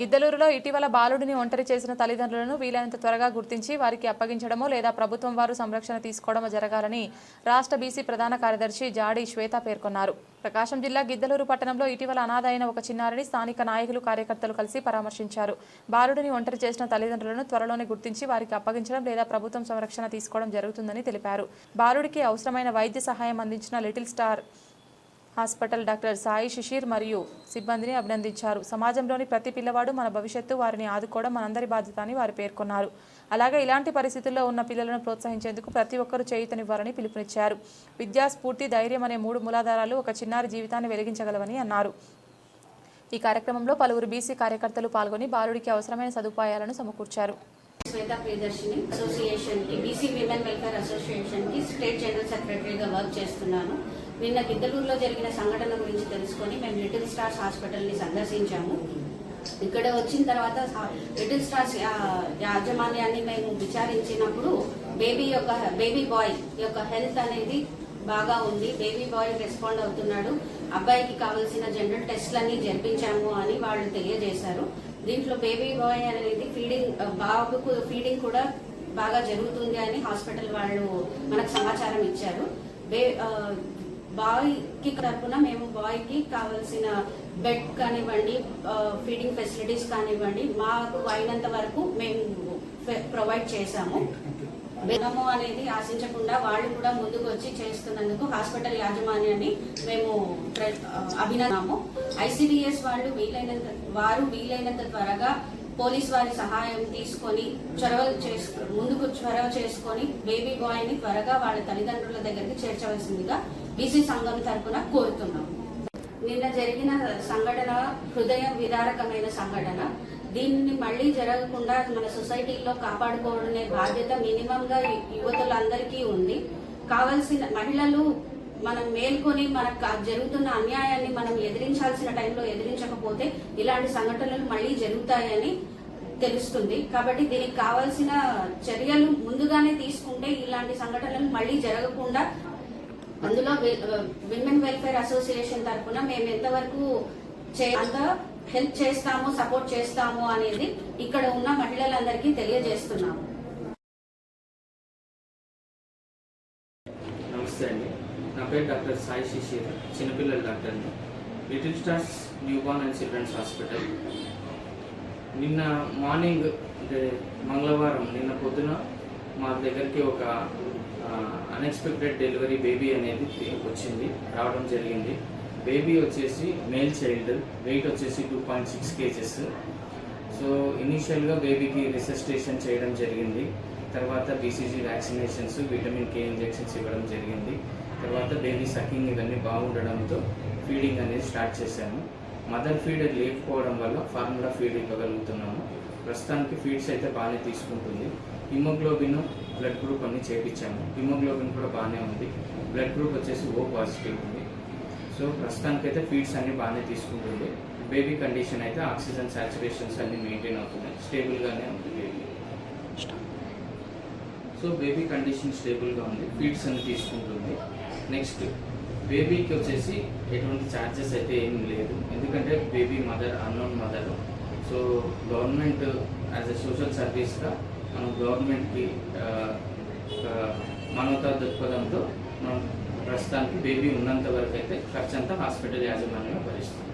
గిద్దలూరులో ఇటీవల బాలుడిని ఒంటరి చేసిన తల్లిదండ్రులను వీలైనంత త్వరగా గుర్తించి వారికి అప్పగించడమో లేదా ప్రభుత్వం వారు సంరక్షణ తీసుకోవడమో జరగాలని రాష్ట్ర బీసీ ప్రధాన కార్యదర్శి జాడి శ్వేత పేర్కొన్నారు. ప్రకాశం జిల్లా గిద్దలూరు పట్టణంలో ఇటీవల అనాథైన ఒక చిన్నారిని స్థానిక నాయకులు కార్యకర్తలు కలిసి పరామర్శించారు. బాలుడిని ఒంటరి చేసిన తల్లిదండ్రులను త్వరలోనే గుర్తించి వారికి అప్పగించడం లేదా ప్రభుత్వం సంరక్షణ తీసుకోవడం జరుగుతుందని తెలిపారు. బాలుడికి అవసరమైన వైద్య సహాయం అందించిన little star hospital doctor Sai Shishir మరియు సిబ్బందిని అభినందించారు. సమాజంలోని ప్రతి పిల్లవాడు మన భవిష్యత్తు వారిని ఆదుకోవడం మనందరి బాధ్యత అని వారు పేర్కొన్నారు. అలాగే ఇలాంటి పరిస్థితుల్లో ఉన్న పిల్లలను ప్రోత్సహించేందుకు ప్రతి ఒక్కరూ చేయుతనివ్వాలని పిలుపునిచ్చారు. విద్యా స్ఫూర్తి ధైర్యం అనే మూడు మూలాధారాలు ఒక చిన్నారి జీవితాన్ని వెలిగించగలవని అన్నారు. ఈ కార్యక్రమంలో పలువురు బీసీ కార్యకర్తలు పాల్గొని బాలుడికి అవసరమైన సదుపాయాలను సమకూర్చారు. శ్వేత ప్రియదర్శిని అసోసియేషన్కి బీసీ విమెన్ వెల్ఫేర్ అసోసియేషన్కి స్టేట్ జనరల్ సెక్రటరీగా వర్క్ చేస్తున్నాను. నిన్న గిద్దలూరులో జరిగిన సంఘటన గురించి తెలుసుకొని మేము లిటిల్ స్టార్స్ హాస్పిటల్ని సందర్శించాము. ఇక్కడ వచ్చిన తర్వాత లిటిల్ స్టార్స్ యాజమాన్యాన్ని మేము విచారించినప్పుడు బేబీ యొక్క బేబీ బాయ్ యొక్క హెల్త్ అనేది బాగా ఉంది. బేబీ బాయ్ రెస్పాండ్ అవుతున్నాడు. అబ్బాయికి కావాల్సిన జనరల్ టెస్ట్లన్నీ జరిపించాము అని వాళ్ళు తెలియజేశారు. దీంట్లో బేబీ బాయ్ అనేది ఫీడింగ్ బాబుకు ఫీడింగ్ కూడా బాగా జరుగుతుంది అని హాస్పిటల్ వాళ్ళు మనకు సమాచారం ఇచ్చారు. బే బాయ్కి తరఫున తరపున మేము బాయ్కి కావాల్సిన బెడ్ కానివ్వండి ఫీడింగ్ ఫెసిలిటీస్ కానివ్వండి మాకు అయినంత వరకు మేము ప్రొవైడ్ చేశాము. బెదము అనేది ఆశించకుండా వాళ్ళు కూడా ముందుకు వచ్చి చేస్తున్నందుకు హాస్పిటల్ యాజమాన్యాన్ని మేము అభినందాము అభినందనాము వాళ్ళు వీలైనంత వారు వీలైనంత త్వరగా పోలీస్ వారి సహాయం తీసుకొని చొరవ చేసు ముందుకు చొరవ చేసుకొని బేబీ బాయ్ని త్వరగా వాళ్ళ తల్లిదండ్రుల దగ్గరికి చేర్చవలసిందిగా బీసీ సంఘం తరపున కోరుతున్నాం నిన్న జరిగిన సంఘటన హృదయం విదారకమైన సంఘటన. దీన్ని మళ్ళీ జరగకుండా మన సొసైటీలో కాపాడుకోవడమే బాధ్యత మినిమం గా యువతులందరికీ ఉంది. కావలసిన మహిళలు మనం మేల్కొని మనకు జరుగుతున్న అన్యాయాన్ని మనం ఎదిరించాల్సిన టైంలో ఎదిరించకపోతే ఇలాంటి సంఘటనలు మళ్ళీ జరుగుతాయని తెలుస్తుంది. కాబట్టి దీనికి కావాల్సిన చర్యలు ముందుగానే తీసుకుంటే ఇలాంటి సంఘటనలు మళ్ళీ జరగకుండా అందులో విమెన్ వెల్ఫేర్ అసోసియేషన్ తరఫున మేము ఎంతవరకు చే- అంత హెల్ప్ చేస్తాము సపోర్ట్ చేస్తాము అనేది ఇక్కడ ఉన్న మహిళలందరికీ తెలియజేస్తున్నాము. నమస్తే అండి. నా పేరు డాక్టర్ సాయి శిశిర్ చిన్నపిల్లల డాక్టర్ని little stars newborn and children's hospital. నిన్న మార్నింగ్ అంటే మంగళవారం నిన్న పొద్దున మా దగ్గరికి ఒక అన్ఎక్స్పెక్టెడ్ డెలివరీ బేబీ అనేది వచ్చింది రావడం జరిగింది. బేబీ వచ్చేసి మేల్ చైల్డ్ వెయిట్ వచ్చేసి two point six KGs. So ఇనీషియల్గా బేబీకి రిసెస్టేషన్ చేయడం జరిగింది. తర్వాత BCG vaccinations vitamin K injections ఇవ్వడం జరిగింది. తర్వాత బేబీ సకింగ్ ఇవన్నీ బాగుండడంతో ఫీడింగ్ అనేది స్టార్ట్ చేశాము. మదర్ ఫీడ్ లేకపోవడం వల్ల ఫార్ములా ఫీడ్ ఇవ్వగలుగుతున్నాము. ప్రస్తుతానికి ఫీడ్స్ అయితే బాగానే తీసుకుంటుంది. హిమోగ్లోబిన్ బ్లడ్ గ్రూప్ అన్ని చేపించాము. హిమోగ్లోబిన్ కూడా బాగానే ఉంది. బ్లడ్ గ్రూప్ వచ్చేసి ఓ పాజిటివ్ ఉంది. సో ప్రస్తుతానికైతే ఫీడ్స్ అన్ని బాగానే తీసుకుంటుంది. బేబీ కండిషన్ అయితే ఆక్సిజన్ సాచురేషన్స్ అన్ని మెయింటైన్ అవుతున్నాయి. స్టేబుల్గానే ఉంది బేబీ సో బేబీ కండిషన్ స్టేబుల్గా ఉంది. ఫీడ్స్ అన్ని తీసుకుంటుంది. నెక్స్ట్ బేబీకి వచ్చేసి ఎటువంటి ఛార్జెస్ అయితే ఏం లేదు. ఎందుకంటే baby mother unknown mother so government as a social సర్వీస్గా మనం గవర్నమెంట్కి మానవతా దృక్పథంతో మనం ప్రస్తుతానికి బేబీ ఉన్నంత వరకు అయితే ఖర్చంతా హాస్పిటల్ యాజమాన్యం భరిస్తుంది.